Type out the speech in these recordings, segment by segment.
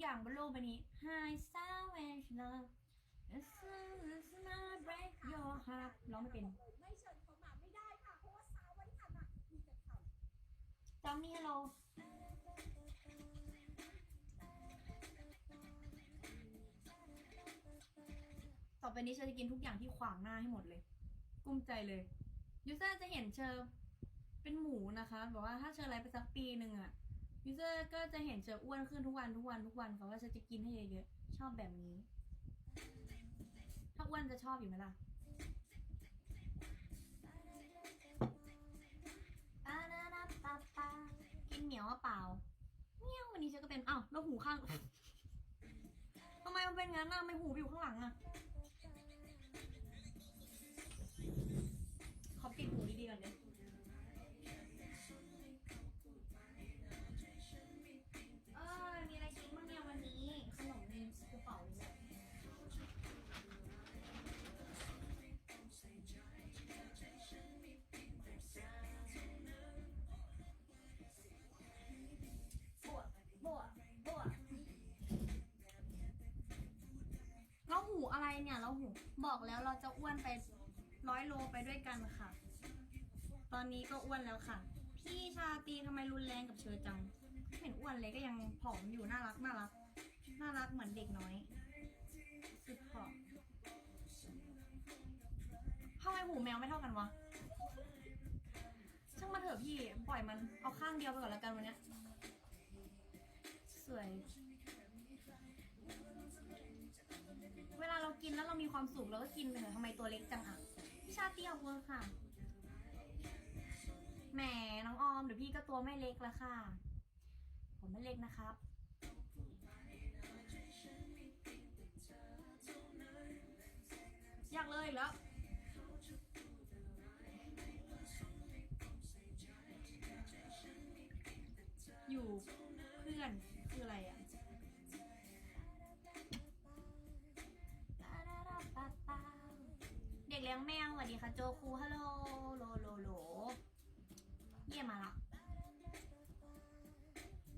อย่างบนโลกใบนี้ High savage love As soon as I break your heart ร้องไม่เป็น ไม่เชิญเขามาไม่ได้ค่ะ เพราะว่าสาววันทันอะมีแต่เขาจอมนี่ฮัลโหลต่อไปนี้เชอจะกินทุกอย่างที่ขวางหน้าให้หมดเลย กุ้มใจเลย ยูเซอร์จะเห็นเชอเป็นหมูนะคะ บอกว่าถ้าเชอไลฟ์ไปสักปีหนึ่งอะ ยูเซอร์ก็จะเห็นเชออ้วนขึ้นทุกวันทุกวันทุกวันค่ะว่าเชอจะกินให้เยอะๆ ชอบแบบนี้ ถ้าอ้วนจะชอบอยู่ไหมล่ะปานานาปาปากินเหมียวว่าเปล่าเมี่ยวันนี้เชอก็เป็นอ้าวแล้วหูข้างทำไมมันเป็นงั้นน่ะทำไม่หูอยู่ข้างหลังอะ อะไรเนี่ยเราหูบอกแล้วเราจะอ้วนไปร้อยโลไปด้วยกันค่ะ ตอนนี้ก็อ้วนแล้วค่ะ พี่ชาตีทำไมรุนแรงกับเชอจังไม่เห็นอ้วนเลยก็ยังผอมอยู่น่ารักน่ารักน่ารักเหมือนเด็กน้อยสุดผอมทำไมหูแมวไม่เท่ากันวะช่างมาเถอะพี่ปล่อยมันเอาข้างเดียวไปก่อนแล้วกันวันนี้สวย กินแล้วเรามีความสุขเราก็กินไปเถอะทำไมตัวเล็กจังอะพี่ชาเตี้ยวเวอร์ค่ะ แหมน้องออมเดี๋ยวพี่ก็ตัวไม่เล็กแล้วค่ะ ผมไม่เล็กนะครับ อยากเลยอีกแล้ว ลี้ยงแมวสวัสดีค่ะโจคูฮัลโหลโลโลโลเยี่ยมมาละ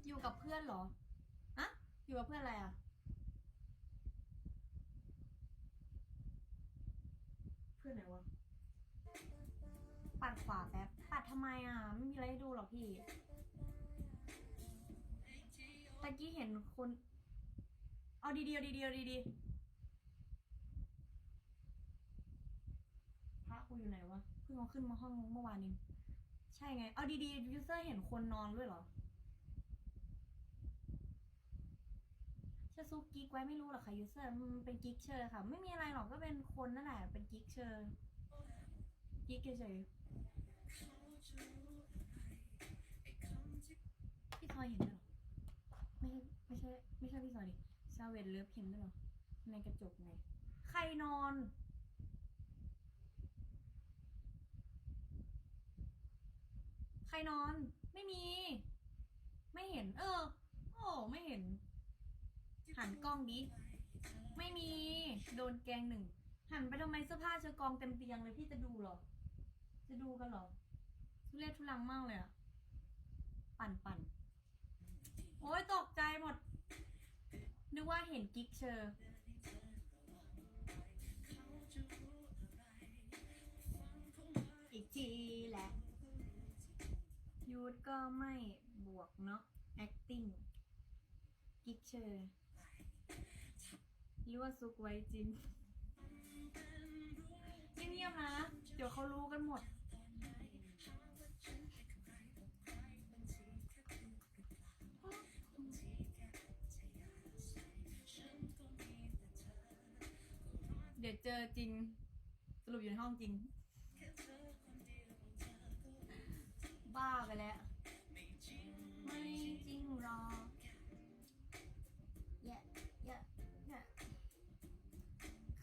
อยู่กับเพื่อนเหรออะอยู่กับเพื่อนอะไรอะ เพื่อนไหนวะ ปัดขวาแป๊บ ปัดทำไมอะ ไม่มีอะไรให้ดูหรอกพี่ ตะกี้เห็นคน เอาดีๆเอาดีๆเอาดีๆพระ กูอยู่ไหนวะ เพิ่งเอาขึ้นมาห้องเมื่อวานนี้ใช่ไง เอาดีๆยูเซอร์เห็นคนนอนด้วยเหรอเชซุกกิ๊กไว้ไม่รู้หรอกค่ะยูเซอร์มันเป็นกิ๊กเชอร์ค่ะ ไม่มีอะไรหรอกก็เป็นคนนั่นแหละ เป็นกิ๊กเชอร์กิ๊กเฉยพี่ทอยเห็นด้วยหรอ ไม่ใช่ไม่ใช่ ไม่ใช่พี่ซอยดิซาเวนเลิฟเห็นด้วยหรอ ในกระจกไง ใครนอน ครนอน ไม่มี ไม่เห็น เออ โอ้ไม่เห็น หันกล้องดิ ไม่มี โดนแกงหนึ่ง หันไปทำไมเสื้อผ้าเชอกองเต็มเตียงเลยพี่จะดูเหรอ จะดูกันเหรอ ทุเรศทุลังมากเลยอะปั่นปั่นโอ้ยตกใจหมด นึกว่าเห็นกิ๊กเชอร์อีกทีแหละ ยูทก็ไม่บวกเนาะ acting กิ๊กเชอร์หรือว่าซุกไว้จริงเงียบๆนะ เดี๋ยวเขารู้กันหมด เดี๋ยวเจอจริง สรุปอยู่ในห้องจริง ไปแล้ว ไม่จริงหรอกแยะแยะแยะ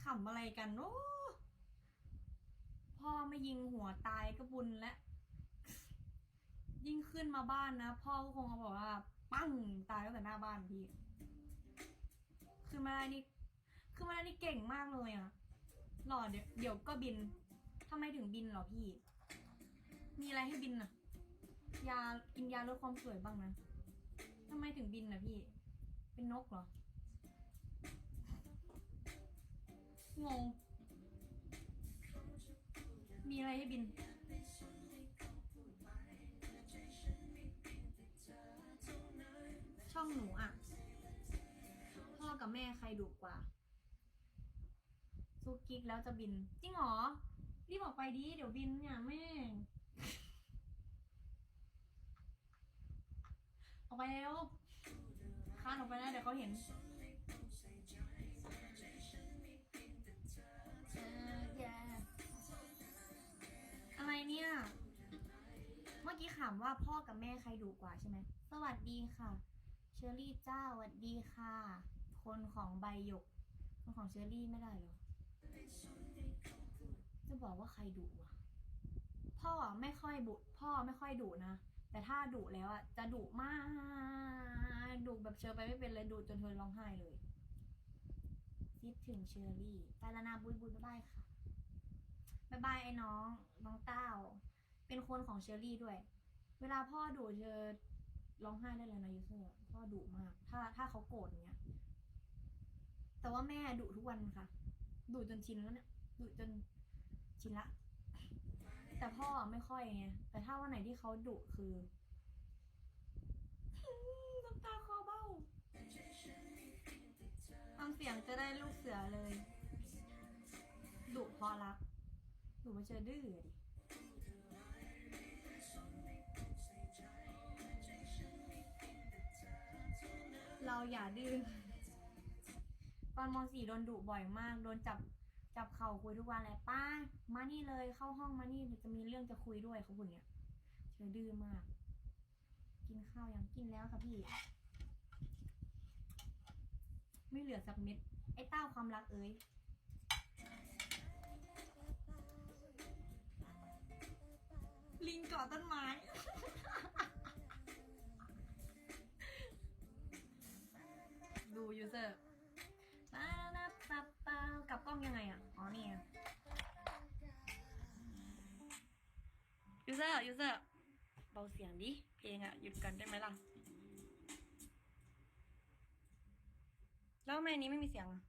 ขำอะไรกันโอ้พ่อไม่ยิงหัวตายก็บุญแล้ว ยิ่งขึ้นมาบ้านนะ พ่อก็คงจะบอกว่า ปั้งตายตั้งแต่หน้าบ้านพี่คือมาได้นี่คือมาได้นี่เก่งมากเลยอะหล่อเดี๋ยวเดี๋ยวก็บินทำไมถึงบินเหรอพี่ มีอะไรให้บินอะ ยากินยาลดความสวยบ้างนะทำไมถึงบินนะพี่ เป็นนกเหรอ งง มีอะไรให้บิน ช่องหนูอะ พ่อกับแม่ใครดุกว่าซุกกิ๊กแล้วจะบิน จริงเหรอ รีบออกไปดิ เดี๋ยวบินเนี่ยแม่ ออกไปแล้วคานออกไปนะเดี๋ยวเขาเห็นอะไรเนี่ย เมื่อกี้ถามว่าพ่อกับแม่ใครดุกว่าใช่ไหม สวัสดีค่ะ เชอรี่จ้าสวัสดีค่ะ คนของใบหยก คนของเชอรี่ไม่ได้หรอ จะบอกว่าใครดุวะพ่อไม่ค่อยบุพ่อไม่ค่อยดุนะ แต่ถ้าดุแล้วอะจะดุมากดุแบบเชอไปไม่เป็นเลยดุจนเธอร้องไห้เลยคิดถึงเชอรี่ไปล้วนะบุยบุยบ๊ายบายค่ะบ๊ายบายไอ้น้องน้องเต้า เป็นคนของเชอรี่ด้วย เวลาพ่อดุเชอร้องไห้ได้เลยนะยูเซอร์พ่อดุมาก ถ้าถ้าเขาโกรธเงี้ย แต่ว่าแม่ดุทุกวันค่ะดุจนชินแล้วเนี่ยดุจนชินละ แต่พ่อไม่ค่อยไงแต่ถ้าวันไหนที่เขาดุคือน้ำตาคอเบ้าทำเสียงจะได้ลูกเสือเลยดุเพอรักดุมาเจอดื้อดิเราอย่าดื้อตอนม .4 โดนดุบ่อยมาก โดนจับ จับเข่าคุยทุกวันเลยป้ามานี่เลยเข้าห้องมานี่เดี๋ยวจะมีเรื่องจะคุยด้วยเขาพูดอย่างเงี้ยเธอดื้อมาก กินข้าวยังกินแล้วค่ะพี่ ไม่เหลือสักเม็ดไอ้เต้าความรักเอ้ยลิงเกาะต้นไม้ดูยูเซอร์ปาลาปาปากลับกล้องยังไงอะ อ๋อนี่ยูเซอร์ยูเซอร์เบาเสียงดิ เพลงอะหยุดกันได้ไหมล่ะ แล้วทำไมอันนี้ไม่มีเสียงอะ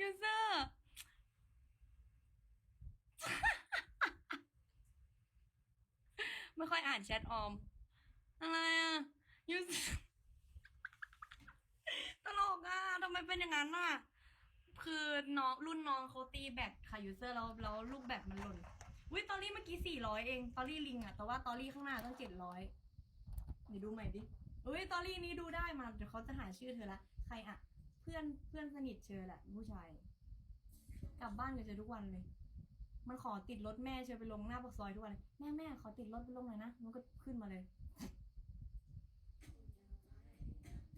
ยูเซอร์ไม่ค่อยอ่านแชทออม ตลกอะทำไมเป็นอย่างนั้นอะ คือน้องรุ่นน้องเขาตีแบตค่ะยูเซอร์แล้วแล้วลูกแบตมันหล่นวิตอรี่เมื่อกี้สี่ร้อยเองตอรี่ลิงอะ แต่ว่าตอรี่ข้างหน้าต้องเจ็ดร้อยเดี๋ยวดูใหม่ดิอุ้ยตอรี่นี้ดูได้มาเดี๋ยวเขาจะหาชื่อเธอละใครอะ เพื่อนเพื่อนสนิทเชอแหละผู้ชาย กลับบ้านกับเจอทุกวันเลย มันขอติดรถแม่เชอไปลงหน้าปากซอยทุกวันเลยแม่แม่ขอติดรถไปลงหน่อยนะมันก็ขึ้นมาเลย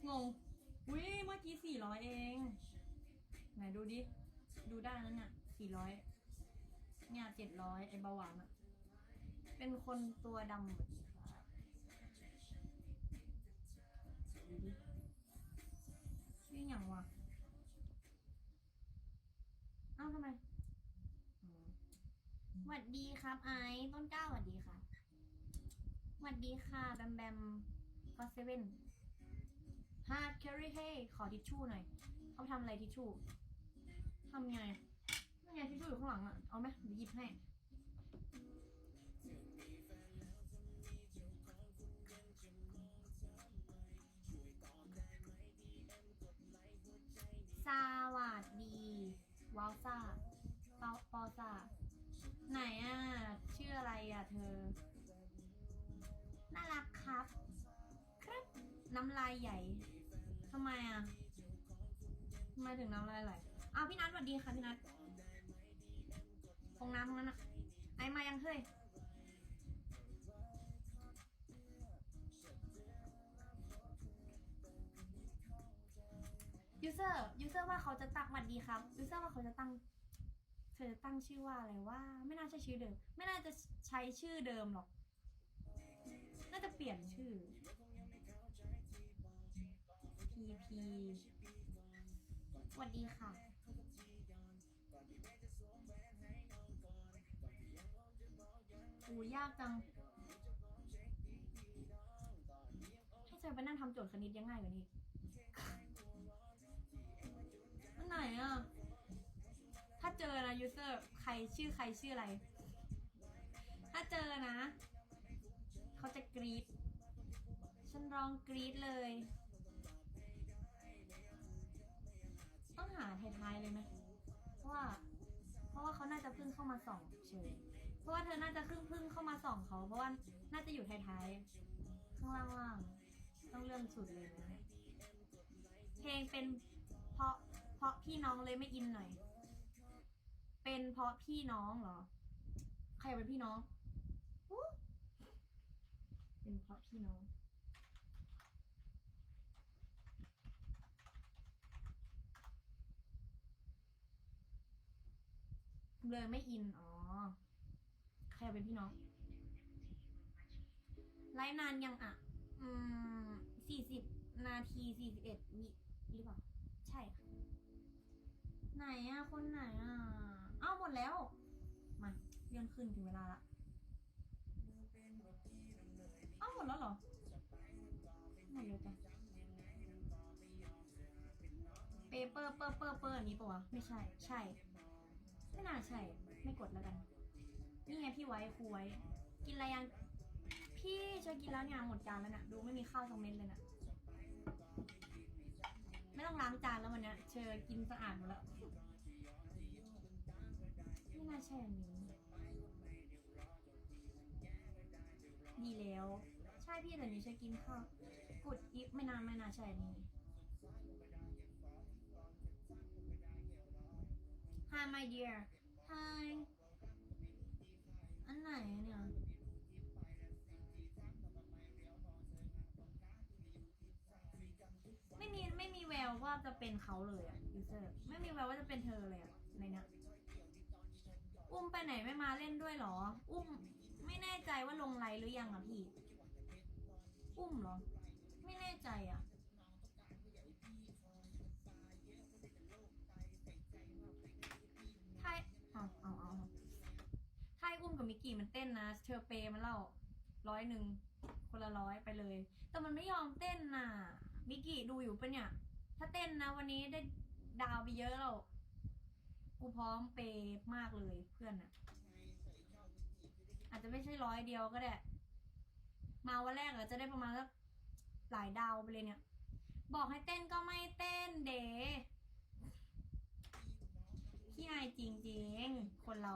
งงอุ้ยเมื่อกี้สี่ร้อยเอง ไหนดูดิ ดูได้นั้นเนี่ยสี่ร้อยเนี่ยเจ็ดร้อยไอเบาหวานอะเป็นคนตัวดำแบบนี้ครับดูดิชื่ออย่างวะเอ้าทำไมอ๋อสวัสดีครับ ไอซ์ต้นกล้าสวัสดีค่ะสวัสดีค่ะ แบมแบมก็เซเว่น ฮาร์ดแครีเฮ้ขอทิชชู่หน่อย เอาทำอะไรทิชชู่ทำไงนั่ไงทิชชู่อยู่ข้างหลังอะ เอาไหมเดี๋ยวหยิบให้ สวัสดีวาวซ่าปอปอซ่าไหนอะ ชื่ออะไรอะเธอ น่ารักครับ ครับ น้ำลายใหญ่ ทำไมอะทำไมถึงน้ำลายไหลอ้าวพี่นัทสวัสดีค่ะพี่นัทฟองน้ำตรงนั้นอะ ไอมายังเฮ้ยยูเซอร์ยูเซอร์ว่าเขาจะตั้งสวัสดีครับยูเซอร์ว่าเขาจะตั้ง เธอจะตั้งชื่อว่าอะไรว่า ไม่น่าใช่ชื่อเดิม ไม่น่าจะใช้ชื่อเดิมหรอก น่าจะเปลี่ยนชื่อ PP สวัสดีค่ะยยากจัง ให้เธอไปนั่งทำโจทย์คณิตยังง่ายกว่านี้อันไหนอะ ถ้าเจอนะยูเซอร์ใครชื่อใครชื่ออะไร ถ้าเจอนะ เขาจะกรีดฉันร้องกรีดเลย ต้องหาท้ายๆเลยไหมเพราะว่า เพราะว่าเขาน่าจะเพิ่งเข้ามาส่องเฉยเพราะว่าเธอน่าจะเพิ่งเพิ่งเข้ามาส่องเขา เพราะว่าน่าจะอยู่ท้ายๆข้างล่างๆต้องเลื่อนสุดเลยนะเพลงเป็นเพราะเพราะพี่น้องเลยไม่อินหน่อย เป็นเพราะพี่น้องเหรอ ใครเป็นพี่น้องเป็นเพราะพี่น้อง เลยไม่อิน อ๋อ ใครเป็นพี่น้อง ไลฟ์นานยังอะ อืมสี่สิบนาทีสี่สิบเอ็ดวิหรือเปล่า ใช่ค่ะ ไหนอะ คนไหนอะ เอ้าหมดแล้ว มาเลื่อนขึ้นถึงเวลาละเอ้าหมดแล้วเหรอหมดเลยจ้ะเปเปอร์เปอร์เปอร์เปอร์นี้ปะวะ ไม่ใช่ ใช่ ไม่น่าใช่ ไม่กดแล้วกัน นี่ไงพี่ไว้ครูไว้กินอะไรยัง พี่เชอกินแล้วเนี่ยหมดจานแล้วนะดูไม่มีข้าวสักเม็ดเลยนะไม่ต้องล้างจานแล้ววันเนี้ยเชอกินสะอาดหมดแล้ว ไม่น่าใช่อันนี้ ดีแล้ว ใช่พี่แต่นี้เชอกินข้าว กดอีฟไม่นานไม่น่าใช่อันนี้ Hi my dear Hi อันไหนเนี่ยไม่มีไม่มีแววว่าจะเป็นเขาเลยอะยูเซอร์ไม่มีแววว่าจะเป็นเธอเลยอะในเนี้ยอุ้มไปไหนไม่มาเล่นด้วยหรอ อุ้มไม่แน่ใจว่าลงไลน์หรือยังอะพี่ อุ้มเหรอ ไม่แน่ใจอะถ้าเอาเอาเอาถ้าให้อุ้ มิกกี้มันเต้นนะเชอเปย์มันเล่าร้อยหนึ่งคนละร้อยไปเลย แต่มันไม่ยอมเต้นน่ะมิกกี้ดูอยู่ปะเนี่ย ถ้าเต้นนะวันนี้ได้ดาวไปเยอะแล้วกูพร้อมเปย์มากเลยเพื่อนอะอาจจะไม่ใช่ร้อยเดียวก็ได้ มาวันแรกอาจจะได้ประมาณสักหลายดาวไปเลยเนี่ย บอกให้เต้นก็ไม่เต้นเดพี่ไอายจริงๆคนเรา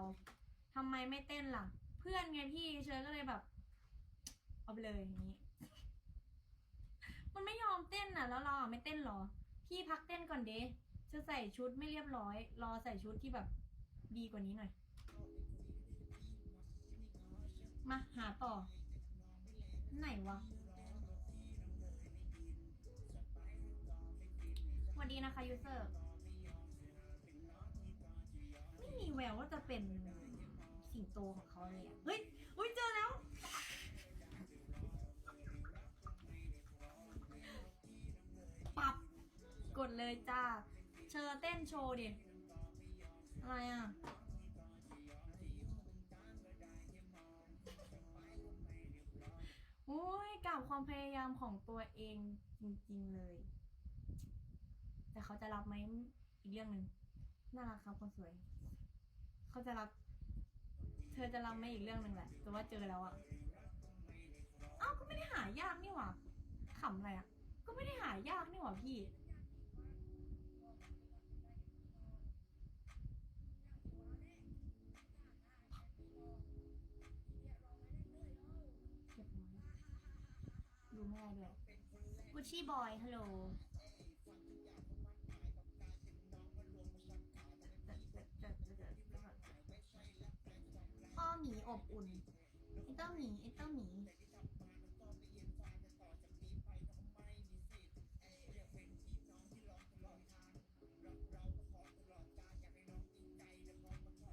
ทำไมไม่เต้นล่ะ เพื่อนไงพี่เชอก็เลยแบบ เอาไปเลยอย่างนี้ มันไม่ยอมเต้นอะ แล้วเราอะไม่เต้นหรอ พี่พักเต้นก่อนเดจะใส่ชุดไม่เรียบร้อย รอใส่ชุดที่แบบดีกว่านี้หน่อย มาหาต่อ ไหนวะสวัสดีนะคะยูเซอร์ ไม่มีแววว่าจะเป็น สิงโตของเขาเลยอะเฮ้ยอุ้ยเจอแล้วปับ กดเลยจ้า เชอเต้นโชว์ดิ อะไรอะ โอ้ยกับความพยายามของตัวเองจริงๆเลย แต่เขาจะรับไหมอีกเรื่องหนึ่งน่ารักครับคนสวย เขาจะรับ เธอจะรับไหมอีกเรื่องหนึ่งแหละ แต่ว่าเจอแล้วอะเอ้าก็ไม่ได้หายากนี่หว่าขำอะไรอะก็ไม่ได้หายากนี่หว่าพี่เรียบร้อยดูไม่ได้ด้วยกุชชี่บอยฮัลโหลพ่อหมีอบ อุ่นไอเต้าหมีไอเต้าหมี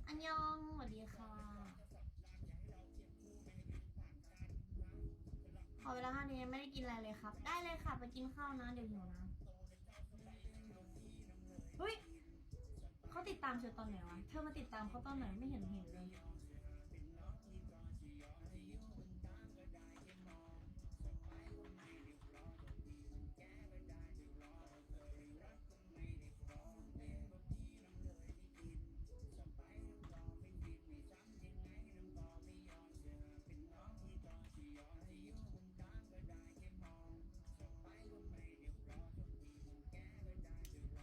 อันยองสวัสดีค่ะ ขอเวลาห้านาทีไม่ได้กินอะไรเลยครับ ได้เลยค่ะไปกินข้าวนะ เดี๋ยวหิวนะเฮ้ยเขาติดตามเธอตอนไหนวะ เธอมาติดตามเขาตอนไหนไม่เห็นเห็นเลย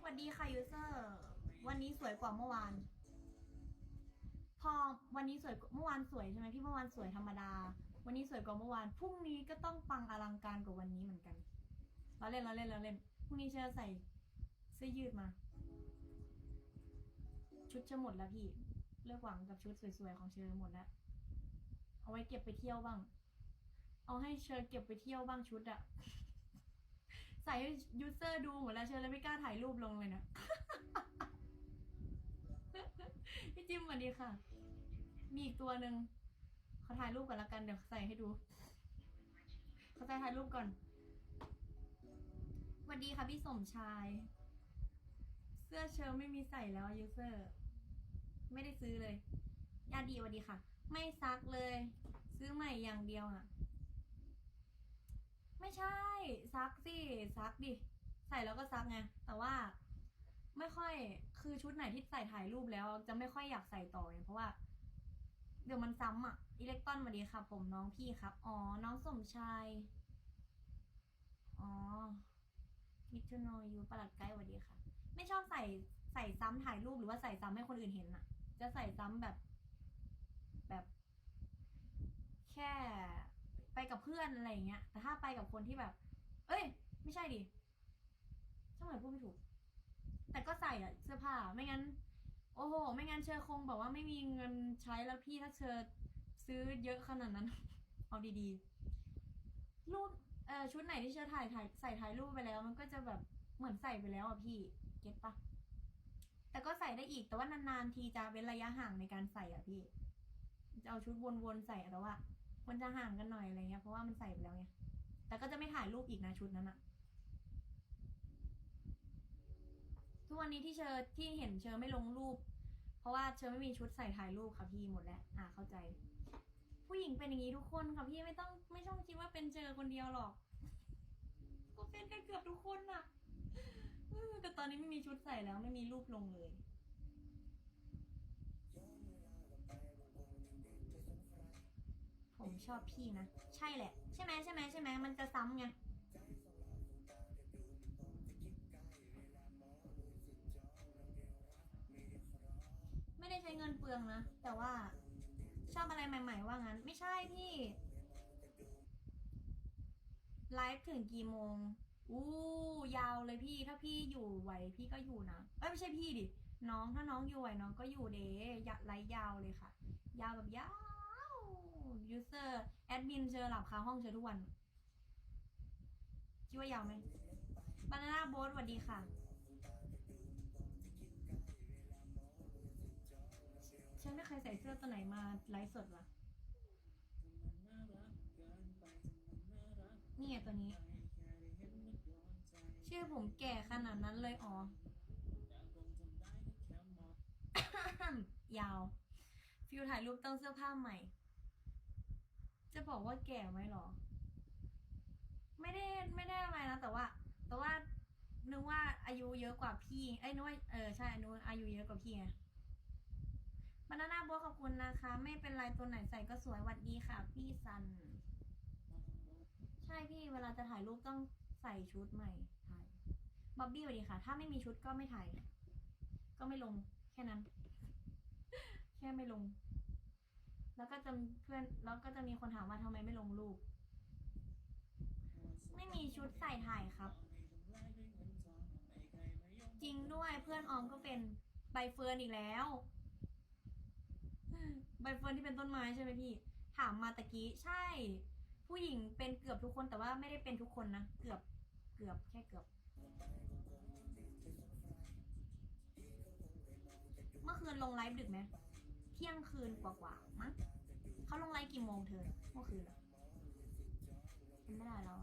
ัสดีค่ะยูเซอร์ วันนี้สวยกว่าเมื่อวาน พอวันนี้สวยเมื่อวานสวยใช่ไหมพี่เมื่อวานสวยธรรมดา วันนี้สวยกว่าเมื่อวาน พรุ่งนี้ก็ต้องปังอลังการกว่าวันนี้เหมือนกัน เราเล่นเราเล่นเราเล่น พรุ่งนี้เชอใส่เสื้อยืดมา ชุดเชอหมดแล้วพี่ เลิกหวังกับชุดสวยๆของเชอหมดแล้ว เอาไว้เก็บไปเที่ยวบ้าง เอาให้เชอเก็บไปเที่ยวบ้างชุดอะ ส่ให้ยูเซอร์ดูหมดแล้วเชอเลยไม่กล้าถ่ายรูปลงเลยนะพี่จิมสวัสดีค่ะ มีอีกตัวหนึ่งขอถ่ายรูปก่อนละกันเดี๋ยวใส่ให้ดูขอใส่ถ่ายรูปก่อนสวัสดีค่ะพี่สมชาย เสื้อเชอไม่มีใส่แล้วยูเซอร์ ไม่ได้ซื้อเลยญาติดีสวัสดีค่ะ ไม่ซักเลย ซื้อใหม่อย่างเดียวอะ ไม่ใช่ซักสิซักดิใส่แล้วก็ซักไงแต่ว่าไม่ค่อยคือชุดไหนที่ใส่ถ่ายรูปแล้ว จะไม่ค่อยอยากใส่ต่อไงเพราะว่า เดี๋ยวมันซ้ำอะอิเล็กตรอนสวัสดีค่ะ ผมน้องพี่ครับ อ๋อ น้องสมชาย อ๋อมิทูโนยูประหลัดไกด์สวัสดีค่ะ ไม่ชอบใส่ใส่ซ้ำถ่ายรูปหรือว่าใส่ซ้ำให้คนอื่นเห็นอะ จะใส่ซ้ำแบบ แบบ แค่ ไปกับเพื่อนอะไรอย่างเงี้ย แต่ถ้าไปกับคนที่แบบ เอ้ย ไม่ใช่ดิช่างไหนพูดไม่ถูก แต่ก็ใส่อะเสื้อผ้า ไม่งั้น โอ้โห ไม่งั้นเชอคงแบบว่าไม่มีเงินใช้แล้วพี่ถ้าเชอซื้อเยอะขนาดนั้น เอาดีๆ รูปเอ่อชุดไหนที่เชอถ่ายถ่ายใส่ถ่ายรูปไปแล้ว มันก็จะแบบเหมือนใส่ไปแล้วอะพี่ เก็ตปะแต่ก็ใส่ได้อีก แต่ว่านานๆทีจะเว้นระยะห่างในการใส่อะพี่ จะเอาชุดวนๆใส่แต่ว่า ควรจะห่างกันหน่อยอะไรเงี้ยเพราะว่ามันใส่ไปแล้วไงแต่ก็จะไม่ถ่ายรูปอีกนะชุดนั้นอะทุกวันนี้ที่เชอที่เห็นเชอไม่ลงรูป เพราะว่าเชอไม่มีชุดใส่ถ่ายรูปค่ะพี่หมดแล้ว อ่าเข้าใจ ผู้หญิงเป็นอย่างนี้ทุกคนค่ะพี่ไม่ต้องไม่ต้องคิดว่าเป็นเจอคนเดียวหรอกก็เป็นกันเกือบทุกคนน่ะแต่ตอนนี้ไม่มีชุดใส่แล้วไม่มีรูปลงเลย ผมชอบพี่นะ ใช่แหละ ใช่ไหมใช่ไหมใช่ไหมมันจะซ้ำไงไม่ได้ใช้เงินเปลืองนะ แต่ว่าชอบอะไรใหม่ ๆ ว่างั้น ไม่ใช่พี่ไลฟ์ถึงกี่โมง อู้ยาวเลยพี่ ถ้าพี่อยู่ไหวพี่ก็อยู่นะเอ้ยไม่ใช่พี่ดิ น้องถ้าน้องอยู่ไหวน้องก็อยู่เดยไลฟ์ยาวเลยค่ะ ยาวแบบยาว ยูเซอร์แอดมินเจอหลับคาห้องเจอทุกวัน คิดว่ายาวไหมบานาน่าโบ๊ทสวัสดีค่ะ ฉันไม่เคยใส่เสื้อตัวไหนมาไลฟ์สดวะนี่ไงตัวนี้ ชื่อผมแก่ขนาดนั้นเลยอ๋อยาว ฟิวถ่ายรูปต้องเสื้อผ้าใหม่ จะบอกว่าแก่ไหมหรอ ไม่ได้ไม่ได้อะไรนะแต่ว่า แต่ว่านึกว่าอายุเยอะกว่าพี่เอ้ยนึกว่าเออใช่นึกว่าอายุเยอะกว่าพี่ไงบานาน่าบัวขอบคุณนะคะ ไม่เป็นไรตัวไหนใส่ก็สวยหวัดดีค่ะ พี่ซัน ใช่พี่เวลาจะถ่ายรูปต้องใส่ชุดใหม่ถ่ายบ๊อบบี้สวัสดีค่ะ ถ้าไม่มีชุดก็ไม่ถ่ายก็ไม่ลง แค่นั้น แค่ไม่ลง แล้วก็จะเพื่อนแล้วก็จะมีคนถามว่าทำไมไม่ลงรูป ไม่มีชุดใส่ถ่ายครับ จริงด้วยเพื่อนออมก็เป็นใบเฟิร์นอีกแล้ว ใบเฟิร์นที่เป็นต้นไม้ใช่ไหมพี่ ถามมาตะกี้ใช่ ผู้หญิงเป็นเกือบทุกคนแต่ว่าไม่ได้เป็นทุกคนนะ เกือบเกือบแค่เกือบ เมื่อคืนลงไลฟ์ดึกไหม เที่ยงคืนกว่าๆมั้งเขาลงไลฟ์กี่โมงเธอเมื่อคืนอะจำไม่ได้แล้ว